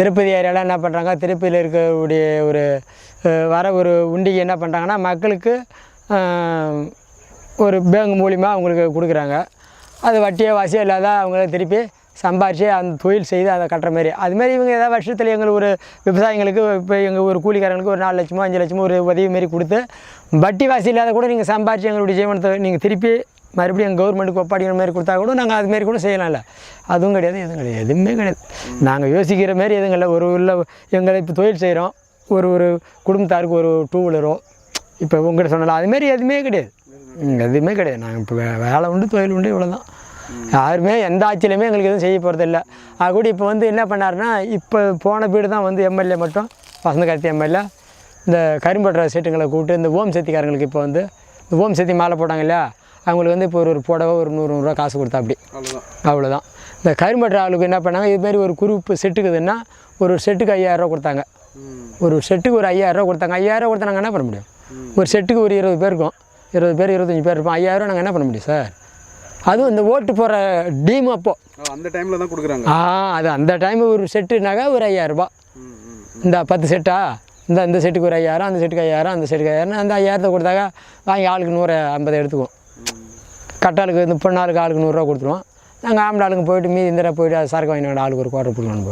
திருப்பதி ஏரியாவில் என்ன பண்ணுறாங்க திருப்பதியில் இருக்கக்கூடிய ஒரு வர ஒரு உண்டிகை என்ன பண்ணுறாங்கன்னா மக்களுக்கு ஒரு பேங்க் மூலிமா அவங்களுக்கு கொடுக்குறாங்க. அது வட்டியோ வாசியோ இல்லாத அவங்கள திருப்பி சம்பாரித்து அந்த தொழில் செய்து அதை கட்டுற மாதிரி. அதுமாரி இவங்க ஏதாவது வருஷத்தில் எங்களுக்கு ஒரு விவசாயிங்களுக்கு இப்போ எங்கள் ஒரு கூலிக்காரங்களுக்கு ஒரு நாலு லட்சமோ அஞ்சு லட்சமோ ஒரு உதவி மாரி கொடுத்து வட்டி வாசி இல்லாத கூட நீங்கள் சம்பாரித்து எங்களுடைய ஜீவனத்தை நீங்கள் திருப்பி மறுபடியும் கவர்மெண்ட்டுக்கு ஒப்பாடிக்கிற மாதிரி கொடுத்தா கூட நாங்கள் அதுமாரி கூட செய்யலாம்ல. அதுவும் கிடையாது எதுவும் கிடையாது எதுவுமே கிடையாது. நாங்கள் யோசிக்கிற மாதிரி எதுவும் இல்லை. ஒரு உள்ள எங்களை இப்போ தொழில் செய்கிறோம் ஒரு ஒரு குடும்பத்தாருக்கு ஒரு டூ வீலரோ இப்போ உங்கள்கிட்ட சொன்னல அதுமாரி எதுவுமே கிடையாது. எதுவுமே கிடையாது. நாங்கள் இப்போ வே- வேலை உண்டு தொழில் உண்டு இவ்வளோ தான் யாருமே எந்த ஆட்சியிலுமே எங்களுக்கு எதுவும் செய்ய போகிறது இல்லை. அது கூட இப்போ வந்து என்ன பண்ணாருன்னா இப்போ போன வீடு தான் வந்து எம்எல்ஏ மட்டும். வசந்த கார்த்தி எம்எல்ஏ இந்த கரும்பற்ற சீட்டுங்களை கூப்பிட்டு இந்த ஓம் சக்திக்காரங்களுக்கு இப்போ வந்து இந்த ஓம் சக்தி மாலை போட்டாங்க இல்லையா? அவங்களுக்கு வந்து இப்போ ஒரு ஒரு புடவை ஒரு நூறு நூறுரூவா காசு கொடுத்தா அப்படி அவ்வளோதான் இந்த கரும்பற்ற ஆளுக்கு என்ன பண்ணாங்க இதுமாரி ஒரு குரூப் செட்டுக்குதுன்னா ஒரு செட்டுக்கு ஐயாயிரரூவா கொடுத்தாங்க. ஒரு செட்டுக்கு ஒரு ஐயாயிரரூவா கொடுத்தாங்க. ஐயாயிரரூவா கொடுத்தா நாங்கள் என்ன பண்ண முடியும்? ஒரு செட்டுக்கு ஒரு இருபது பேர் இருக்கும். இருபது பேர் இருபத்தஞ்சி பேர் இருப்போம். ஐயாயிரம் நாங்கள் என்ன பண்ண முடியும் சார்? அதுவும் இந்த ஓட்டு போகிற டீம் அப்போ. ஆ, அந்த டைமில் தான் கொடுக்குறாங்க. ஆ அது அந்த டைம் ஒரு செட்டுனாக்கா ஒரு ஐயாயிரரூபா இந்த பத்து செட்டா? இந்த இந்த செட்டுக்கு ஒரு ஐயாயிரம் அந்த செட்டுக்கு ஐயாயிரம் அந்த செட்டுக்கு ஐயாயிரம் அந்த ஐயாயிரத்தை கொடுத்தாக்கா வாங்கி ஆளுக்கு நூறு ஐம்பது எடுத்துக்குவோம். கட்டாளுக்கு இந்த பொண்ணாளுக்கு ஆளுக்கு நூறுரூவா கொடுத்துருவோம். நாங்கள் ஆம்பளை ஆளுங்க போயிட்டு மீதி இந்த போயிட்டு அது சரக்கு வாங்கினோட ஆளுக்கு ஒரு குவார்டர் போடுவோம்